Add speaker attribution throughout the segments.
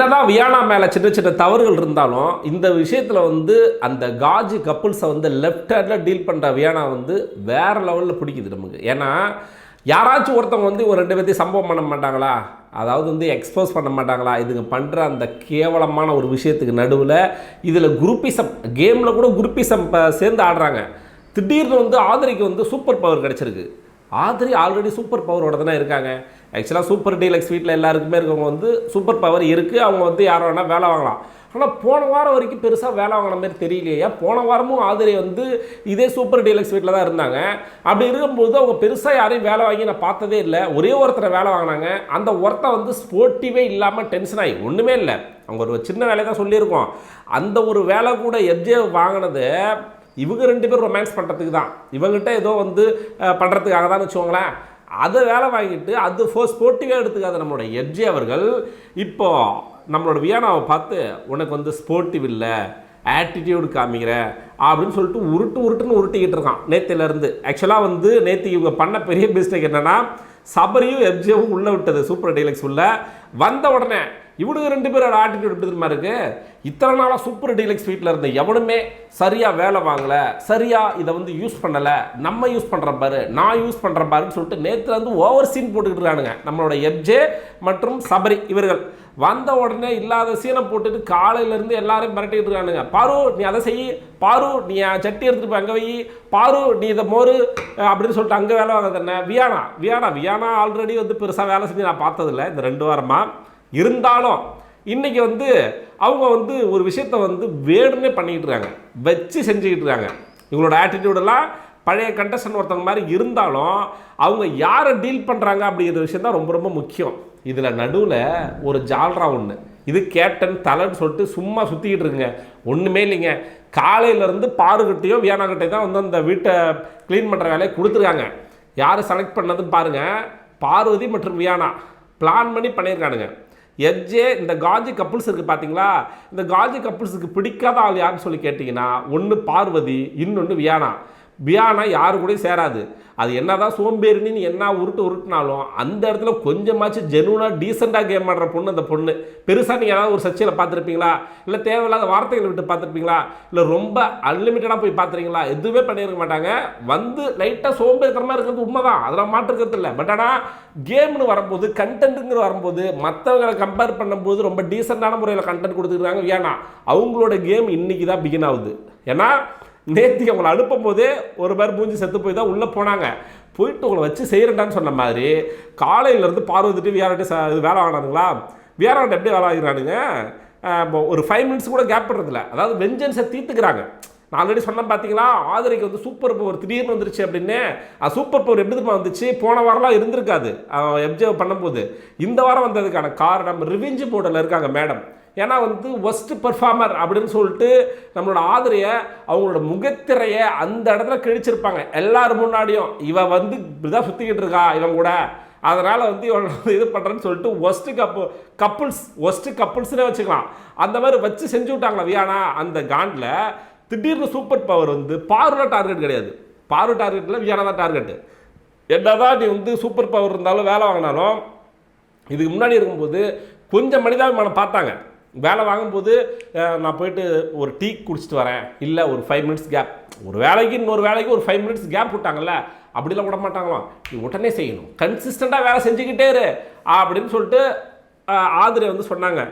Speaker 1: என்னதான் வியானா மேலே சின்ன சின்ன தவறுகள் இருந்தாலும் இந்த விஷயத்தில் வந்து அந்த காஜி கப்புள்ஸை வந்து லெஃப்ட் ஹேண்டில் டீல் பண்ணுற வியானா வந்து வேறு லெவலில் பிடிக்குது நமக்கு. ஏன்னா யாராச்சும் ஒருத்தவங்க வந்து ஒரு ரெண்டு பேர்த்தையும் சம்பவம் பண்ண மாட்டாங்களா? அதாவது வந்து எக்ஸ்போஸ் பண்ண மாட்டாங்களா? இதுங்க பண்ணுற அந்த கேவலமான ஒரு விஷயத்துக்கு நடுவில் இதில் குரூப்பிசம் கேமில் கூட குரூப்பிசம் சேர்ந்து ஆடுறாங்க. திடீர்னு வந்து ஆதரிக்கு வந்து சூப்பர் பவர் கிடச்சிருக்கு. ஆதிரி ஆல்ரெடி சூப்பர் பவரோட தானே இருக்காங்க. ஆக்சுவலாக சூப்பர் டீலக்ஸ் வீட்டில் எல்லாருக்குமே இருக்கவங்க வந்து சூப்பர் பவர் இருக்குது அவங்க வந்து யாரை வேணால் வேலை வாங்கலாம். ஆனால் போன வாரம் வரைக்கும் பெருசாக வேலை வாங்கின மாதிரி தெரியலையே. போன வாரமும் ஆதிரி வந்து இதே சூப்பர் டீலக்ஸ் வீட்டில் தான் இருந்தாங்க. அப்படி இருக்கும்போது அவங்க பெருசாக யாரையும் வேலை வாங்கி நான் பார்த்ததே இல்லை. ஒரே ஒருத்தரை வேலை வாங்கினாங்க. அந்த ஒருத்தன் வந்து ஸ்போர்ட்டிவே இல்லாமல் டென்ஷன் ஆகி ஒன்றுமே இல்லை. அவங்க ஒரு சின்ன வேலையை தான் சொல்லியிருக்கோம். அந்த ஒரு வேலை கூட எஃப்ஜே வாங்கினது இவங்க ரெண்டு பேரும் ரொமான்ஸ் பண்ணுறதுக்கு தான். இவங்ககிட்ட ஏதோ வந்து பண்ணுறதுக்காக தான் வச்சுக்கோங்களேன். அதை வேலை வாங்கிட்டு அது ஃபோர் ஸ்போர்ட்டிவாக எடுத்துக்காத நம்மளோட எட்ஜி அவர்கள் இப்போ நம்மளோட வியானாவை பார்த்து உனக்கு வந்து ஸ்போர்ட்டிவ் இல்லை ஆட்டிடியூடு காமிக்கிற அப்படின்னு சொல்லிட்டு உருட்டு உருட்டுன்னு உருட்டிக்கிட்டு இருக்கான் நேத்திலேருந்து. ஆக்சுவலாக வந்து நேற்று இவங்க பண்ண பெரிய மிஸ்டேக் என்னென்னா சபரியும் எப்ஜியும் உள்ளே விட்டது சூப்பர் டீலக்ஸ் உள்ள. வந்த உடனே இவனுங்க ரெண்டு பேரோட ஆட்டிடியூட் எப்படி தெரியுமா இருக்கு? இத்தனை நாளாக சூப்பர் டீலக்ஸ் வீட்டில் இருந்த எவனுமே சரியாக வேலை வாங்கலை சரியாக இதை வந்து யூஸ் பண்ணலை. நம்ம யூஸ் பண்ணுற பாரு நான் யூஸ் பண்ணுற பாருன்னு சொல்லிட்டு நேற்று வந்து ஓவர் சீன் போட்டுக்கிட்டு இருக்கானுங்க. நம்மளோட எப்ஜே மற்றும் சபரி இவர்கள். வந்த உடனே இல்லாத சீனை போட்டுட்டு காலையிலேருந்து எல்லாரையும் மிரட்டிட்டு இருக்கானுங்க. பாரு நீ அதை செய். பாரு நீ சட்டி எடுத்துகிட்டு போய் அங்கே வை. பாரு நீ இதை மோரு. அப்படின்னு சொல்லிட்டு அங்கே வேலை வாங்க தானே வியானா. வியானா வியானா ஆல்ரெடி வந்து பெருசாக வேலை செஞ்சு நான் பார்த்ததில்ல. இந்த ரெண்டு வாரமாக இருந்தாலும் இன்றைக்கி வந்து அவங்க வந்து ஒரு விஷயத்த வந்து வேணும்னே பண்ணிக்கிட்டு இருக்காங்க. வச்சு செஞ்சுக்கிட்டு இருக்காங்க. இவங்களோட ஆட்டிடியூடெல்லாம் பழைய கண்டஸ்டன் ஒருத்தவங்க மாதிரி இருந்தாலும் அவங்க யாரை டீல் பண்ணுறாங்க அப்படிங்கிற விஷயம் தான் ரொம்ப ரொம்ப முக்கியம். இதில் நடுவில் ஒரு ஜால்ரா ஒன்று இது கேப்டன் தலைன்னு சொல்லிட்டு சும்மா சுற்றிக்கிட்டு இருக்குங்க. ஒன்றுமே இல்லைங்க. காலையிலேருந்து பாருக்கிட்டையும் வியானாக்கிட்டையும் தான் வந்து அந்த வீட்டை க்ளீன் பண்ணுற வேலையை கொடுத்துருக்காங்க. யார் செலக்ட் பண்ணதுன்னு பாருங்கள் பார்வதி மற்றும் வியானா. பிளான் பண்ணி பண்ணியிருக்கானுங்க. எஜ்ஜே இந்த காஜி கப்புள்ஸ் இருக்குது பார்த்தீங்களா இந்த காஜி கப்புள்ஸுக்கு பிடிக்காத ஆள் யாருன்னு சொல்லி கேட்டிங்கன்னா ஒன்று பார்வதி இன்னொன்று வியானா. வியானா யாரு கூடயும் சேராது. அது என்னதான் சோம்பேறினு நீ என்ன உருட்டு உருட்டினாலும் அந்த இடத்துல கொஞ்சமாச்சும் ஜெனுவனாக டீசெண்டாக கேம் ஆடுற பொண்ணு அந்த பொண்ணு. பெருசாக நீங்கள் ஏதாவது ஒரு சர்ச்சையில் பார்த்துருப்பீங்களா? இல்லை தேவையில்லாத வார்த்தைகளை விட்டு பார்த்துருப்பீங்களா? இல்லை ரொம்ப அன்லிமிட்டடாக போய் பார்த்துறீங்களா எதுவுமே பண்ணியிருக்க மாட்டாங்க. வந்து லைட்டாக சோம்பேறித்தனமாக இருக்கிறது உண்மை தான் அதெல்லாம் மாற்றுக்கிறது இல்லை. பட் ஆனால் கேம்னு வரும்போது கண்டென்ட்டுங்கிற வரும்போது மற்றவங்களை கம்பேர் பண்ணும்போது ரொம்ப டீசெண்டான முறையில் கண்டென்ட் கொடுத்துருக்காங்க ஏன்னா அவங்களோட கேம் இன்னைக்கு தான் பிகின் ஆகுது. ஏன்னா நேத்தி அவங்கள அனுப்பும் போதே ஒரு பேர் மூஞ்சி செத்து போய் தான் உள்ளே போனாங்க. போயிட்டு உங்களை வச்சு செய்கிறேன்டான்னு சொன்ன மாதிரி காலையிலேருந்து பார்வதிட்டு வியாராட்டி இது வேலை வாங்கினானுங்களா? வியாராட்ட எப்படி வேலை ஆகிறானுங்க இப்போ ஒரு ஃபைவ் மினிட்ஸ் கூட கேப் பண்ணுறதில்ல அதாவது வெஞ்சன்ஸை தீர்த்துக்கிறாங்க. நான் ஆல்ரெடி சொன்னேன் பார்த்தீங்களா ஆதரிக்கு வந்து சூப்பர் பவர் திடீர்னு வந்துருச்சு அப்படின்னு. அது சூப்பர் பவர் எப்படி தெரியுமா வந்துச்சு? போன வாரம்லாம் இருந்திருக்காது. எப்ஜே பண்ணும்போது. இந்த வாரம் வந்ததுக்கான காரணம் ரிவிஞ்சு போர்டில் இருக்காங்க மேடம். ஏன்னா வந்து ஒஸ்ட் பெர்ஃபார்மர் அப்படின்னு சொல்லிட்டு நம்மளோட ஆதரையை அவங்களோட முகத்திரையை அந்த இடத்துல கிழிச்சிருப்பாங்க. எல்லாரும் முன்னாடியும் இவ வந்து இப்படிதான் சுற்றிக்கிட்டு இருக்கா இவன் கூட. அதனால் வந்து இவன் இது பண்ணுறேன்னு சொல்லிட்டு ஒஸ்ட்டு கப்பு கப்புள்ஸ் ஒஸ்ட்டு கப்புள்ஸ்னே வச்சுக்கலாம். அந்த மாதிரி வச்சு செஞ்சு விட்டாங்களா வியானா? அந்த காண்டில் திடீர்னு சூப்பர் பவர் வந்து பார்வை டார்கெட் கிடையாது. பார்வை டார்கெட்டில் வியானா தான் டார்கெட்டு என்னதான் நீ வந்து சூப்பர் பவர் இருந்தாலும் வேலை வாங்கினாலும் இதுக்கு முன்னாடி இருக்கும்போது கொஞ்சம் மனிதாபிமானம் பார்த்தாங்க. வேலை வாங்கும்போது நான் போயிட்டு ஒரு டீ குடிச்சிட்டு வரேன். இல்லை ஒரு ஃபைவ் மினிட்ஸ் கேப் ஒரு வேலைக்கு இன்னொரு வேலைக்கு ஒரு ஃபைவ் மினிட்ஸ் கேப் விட்டாங்கல்ல அப்படிலாம் விட மாட்டாங்களாம். நீ உடனே செய்யணும். கன்சிஸ்டண்ட்டாக வேலை செஞ்சுக்கிட்டே இரு அப்படின்னு சொல்லிட்டு ஆதிரை வந்து சொன்னாங்க.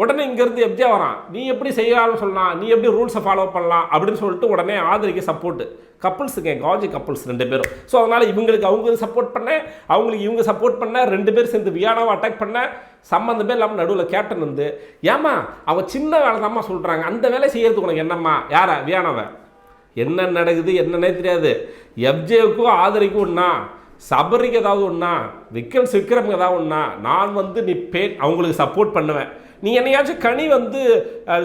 Speaker 1: உடனே இங்கேருந்து எப்ஜே வரான் நீ எப்படி செய்யலாம்னு சொல்லலாம் நீ எப்படி ரூல்ஸை ஃபாலோ பண்ணலாம்? அப்படின்னு சொல்லிட்டு உடனே ஆதரிக்கு சப்போர்ட்டு கப்புள்ஸுங்க காஜி கப்புள்ஸ் ரெண்டு பேரும். ஸோ அதனால் இவங்களுக்கு அவங்க சப்போர்ட் பண்ண அவங்களுக்கு இவங்க சப்போர்ட் பண்ண ரெண்டு பேர் சேர்ந்து வியானாவை அட்டாக் பண்ண சம்மந்தமே இல்லாமல் நடுவில் கேப்டன் வந்து ஏம்மா அவன் சின்ன வேலை தான்மா சொல்கிறாங்க அந்த வேலை செய்யறதுக்கு உனக்கு என்னம்மா? யாரா? வியானாவை? என்ன நடக்குது? என்னன்னே தெரியாது. எப்ஜேவுக்கும் ஆதரிக்கும் ஒன்றா சபரிக்கு ஏதாவது ஒன்றா விக்ரம் விக்ரமுக்கு ஏதாவது ஒன்றா நான் வந்து நீ பே அவங்களுக்கு சப்போர்ட் பண்ணுவேன். நீ என்னையாச்சும் கனி வந்து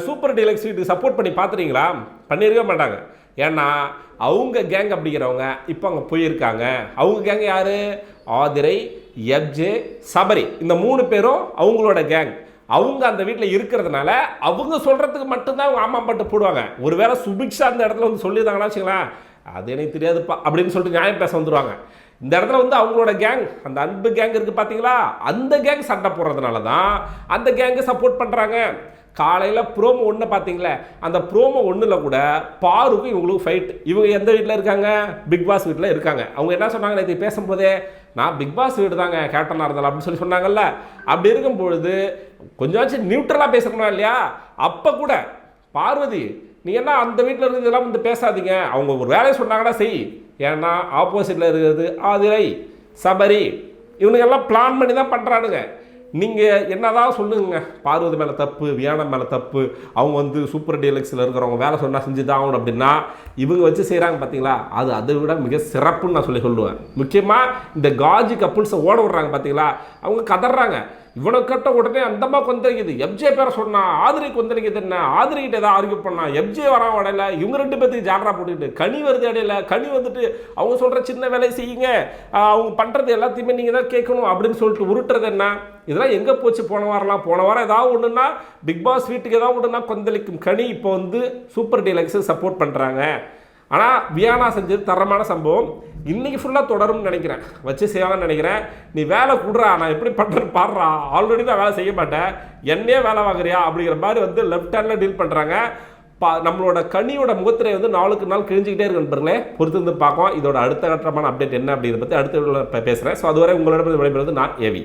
Speaker 1: சூப்பர் டீலக்ஸ் வீட்டுக்கு சப்போர்ட் பண்ணி பார்த்துறீங்களா பண்ணியிருக்க மாட்டாங்க. ஏன்னா அவங்க கேங் அப்படிங்கிறவங்க இப்போ அங்கே போயிருக்காங்க. அவங்க கேங் யார்? ஆதிரை எப்ஜே சபரி. இந்த மூணு பேரும் அவங்களோட கேங் அவங்க அந்த வீட்டில் இருக்கிறதுனால அவங்க சொல்கிறதுக்கு மட்டும்தான் அவங்க ஆமாம் பட்டு போடுவாங்க. ஒருவேளை சுபிக்ஷா அந்த இடத்துல வந்து சொல்லியிருந்தாங்கன்னா வச்சுங்களேன் அது எனக்கு தெரியாதுப்பா அப்படின்னு சொல்லிட்டு நியாயம் பேச வந்துடுவாங்க இந்த இடத்துல வந்து அவங்களோட கேங் அந்த அன்பு கேங் இருக்குது பார்த்தீங்களா அந்த கேங் சண்டை போடுறதுனால தான் அந்த கேங்கு சப்போர்ட் பண்ணுறாங்க காலையில் ப்ரோமோ ஒன்று பார்த்தீங்களே அந்த ப்ரோமோ ஒன்றில் கூட பாருக்கும் இவங்களுக்கு ஃபைட் இவங்க எந்த வீட்டில் இருக்காங்க? பிக் பாஸ் வீட்டில் இருக்காங்க. அவங்க என்ன சொன்னாங்க நேற்று பேசும்போதே நான் பிக் பாஸ் வீடு தாங்க கேப்டனாக இருந்தாலும் அப்படின்னு சொல்லி சொன்னாங்கல்ல. அப்படி இருக்கும் பொழுது கொஞ்சமாச்சும் நியூட்ரலாக பேசணும் இல்லையா? அப்போ கூட பார்வதி நீ என்ன அந்த வீட்டில் இருக்கிறதெல்லாம் வந்து பேசாதீங்க. அவங்க ஒரு வேலையை சொன்னாங்கன்னா செய் ஏன்னா ஆப்போசிட்டில் இருக்கிறது ஆதிரை சபரி. இவனுங்க எல்லாம் பிளான் பண்ணி தான் பண்ணுறானுங்க நீங்கள் என்னதான் சொல்லுங்க. பார்வதி மேலே தப்பு வியானம் மேலே தப்பு. அவங்க வந்து சூப்பர் டீலக்ஸில் இருக்கிறவங்க வேலை சொன்னால் செஞ்சு தான் ஆகணும் அப்படின்னா இவங்க வச்சு செய்கிறாங்க பார்த்தீங்களா அது அதை விட மிக சிறப்புன்னு நான் சொல்லி சொல்லுவேன். முக்கியமாக இந்த காஜி கப்புள்ஸை ஓட விடுறாங்க பார்த்தீங்களா அவங்க கதறாங்க இவனை கேட்ட உடனே அந்தமா கொந்தளிக்குது. எப்ஜே பேரை சொன்னா ஆதிரி கொந்தளிக்குது என்ன? ஆதிரிகிட்ட ஏதாவது ஆர்கியூ பண்ணா எப்ஜே வரான் இடையில இவங்க ரெண்டு பேத்துக்கு ஜாலரா போட்டுக்கிட்டு கனி வருது இடையில கனி வந்துட்டு அவங்க சொல்ற சின்ன வேலையை செய்யுங்க. அவங்க பண்றது எல்லாத்தையுமே நீங்க தான் கேட்கணும் அப்படின்னு சொல்லிட்டு உருட்டுறது என்ன? இதெல்லாம் எங்க போச்சு? போன வாரம்லாம் போன வாரம் ஏதாவது ஒன்றுன்னா பிக் பாஸ் வீட்டுக்கு ஏதாவது ஒண்ணுன்னா கொந்தளிக்கும். கனி இப்போ வந்து சூப்பர் டீலக்ஸ் சப்போர்ட் பண்றாங்க. ஆனால் வியானா செஞ்சது தரமான சம்பவம். இன்னைக்கு ஃபுல்லாக தொடரும்னு நினைக்கிறேன். வச்சு செய்யலாம்னு நினைக்கிறேன். நீ வேலை கொடுறா நான் எப்படி பண்ணுறேன்னு பாடுறா. ஆல்ரெடி நான் வேலை செய்ய மாட்டேன். என்னையே வேலை வாங்குறியா அப்படிங்கிற மாதிரி வந்து லெஃப்ட் ஹேண்டில் டீல் பண்ணுறாங்க பா நம்மளோட கனியோட முகத்திரை வந்து நாளுக்கு நாள் கிழிஞ்சிக்கிட்டே இருக்கு நண்பர்களே. பொறுத்து வந்து பார்ப்போம். இதோட அடுத்த கட்டமான அப்டேட் என்ன அப்படிங்கிறத பற்றி அடுத்த பேசுகிறேன் ஸோ அதுவரை உங்களோட விடைபெறுவது நான் ஏவி